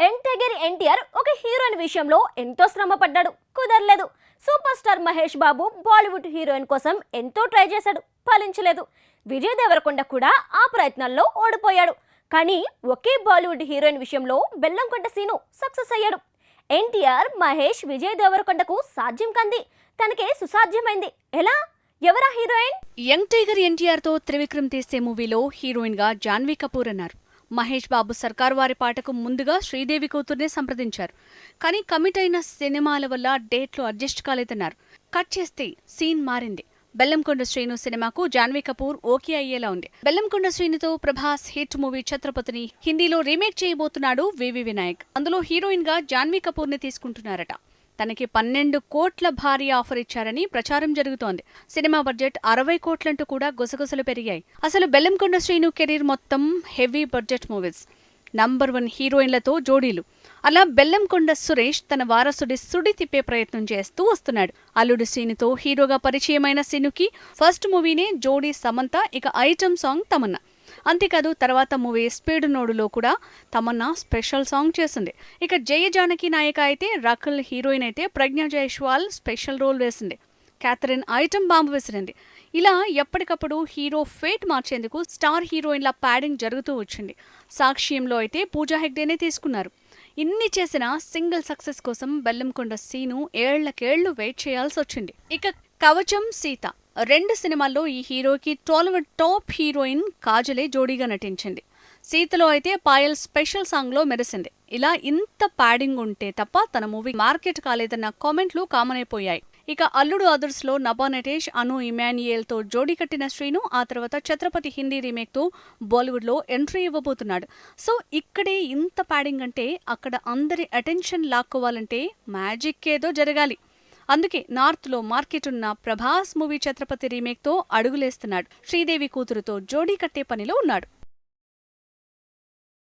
ఎంటగిరి tiger NTR ఒక heroine విషయంలో ఎంతో శ్రమ పడ్డాడు. కుదరలేదు. Super star Mahesh Babu Bollywood heroine కోసం ఎంతో ట్రై చేశాడు. ఫలించలేదు. విజయ్ దేవరకొండ కూడా ఆ ప్రయత్నాల్లో ఓడిపోయాడు. కానీ ఒకే బాలీవుడ్ హీరోయిన్ విషయంలో బెల్లంకొండ సీను సక్సెస్ అయ్యాడు. ఎన్టీఆర్ మహేష్ విజయ్ దేవరకొండకు సాధ్యం కంది. తనకే సుసాధ్యమైంది. ఎలా? ఎవరా హీరోయిన్? యంగ్ టైగర్ ఎన్టీఆర్తో త్రివిక్రమ్ తీసే మూవీలో హీరోయిన్గా జాన్వీ కపూర్ అన్నారు. మహేష్ బాబు సర్కార్ వారి పాటకు ముందుగా శ్రీదేవి కూతుర్నే సంప్రదించారు. కానీ కమిట్ అయిన సినిమాల వల్ల డేట్లు అడ్జస్ట్ కాలేదన్నారు. కట్ చేస్తే సీన్ మారింది. బెల్లంకొండ శ్రీను సినిమాకు జాన్వీ కపూర్ ఓకే అయ్యేలా ఉంది. బెల్లంకొండ శ్రీనుతో ప్రభాస్ హిట్ మూవీ ఛత్రపతిని హిందీలో రీమేక్ చేయబోతున్నాడు వివి వినాయక్. అందులో హీరోయిన్గా జాన్వీ కపూర్ని తీసుకుంటున్నారట. తనకి పన్నెండు కోట్ల భారీ ఆఫర్ ఇచ్చారని ప్రచారం జరుగుతోంది. సినిమా బడ్జెట్ అరవై కోట్లంటూ కూడా గుసగుసలు పెరిగాయి. అసలు బెల్లంకొండ శ్రీను కెరీర్ మొత్తం heavy budget movies. Number one హీరోయిన్లతో జోడీలు. అలా బెల్లంకొండ సురేష్ తన వారసుడి సుడి తిప్పే ప్రయత్నం చేస్తూ వస్తున్నాడు. అల్లుడు సీనుతో హీరోగా పరిచయమైన సీనుకి ఫస్ట్ మూవీనే జోడీ సమంత ఇక ఐటమ్ సాంగ్ తమన్నా. అంతేకాదు తర్వాత మూవీ స్పీడ్ నోడులో కూడా తమన్నా స్పెషల్ సాంగ్ చేసింది ఇక జయ జానకి నాయక అయితే రకుల్ హీరోయిన్ అయితే ప్రజ్ఞ జైష్వాల్ స్పెషల్ రోల్ వేసింది. క్యాథరిన్ ఐటమ్ బాంబు విసిరింది. ఇలా ఎప్పటికప్పుడు హీరో ఫేట్ మార్చేందుకు స్టార్ హీరోయిన్ల ప్యాడింగ్ జరుగుతూ వచ్చింది. సాక్ష్యంలో అయితే పూజా హెగ్డేనే తీసుకున్నారు. ఇన్ని చేసిన సింగిల్ సక్సెస్ కోసం బెల్లంకొండ సీను ఏళ్ళకేళ్ళు వెయిట్ చేయాల్సి వచ్చింది ఇక కవచం సీత. రెండు సినిమాల్లో ఈ హీరోకి టాలీవుడ్ టాప్ హీరోయిన్ కాజలే జోడీగా నటించింది. సీతలో అయితే పాయల్ స్పెషల్ సాంగ్లో మెరిసింది. ఇలా ఇంత ప్యాడింగ్ ఉంటే తప్ప తన మూవీ మార్కెట్ కాలేదన్న కామెంట్లు కామన్ అయిపోయాయి ఇక అల్లుడు అదర్స్లో నభా నటేష్ అను ఇమాన్యుయల్తో జోడీ కట్టిన శ్రీను ఆ తర్వాత ఛత్రపతి హిందీ రీమేక్తో బాలీవుడ్లో ఎంట్రీ ఇవ్వబోతున్నాడు. సో ఇక్కడే ఇంత ప్యాడింగ్ అంటే అక్కడ అందరి అటెన్షన్ లాక్కోవాలంటే మ్యాజిక్ ఏదో జరగాలి. అందుకే నార్త్లో మార్కెట్ ఉన్న ప్రభాస్ మూవీ ఛత్రపతి రీమేక్తో అడుగులేస్తున్నాడు. శ్రీదేవి కూతురుతో జోడీ కట్టే పనిలో ఉన్నాడు.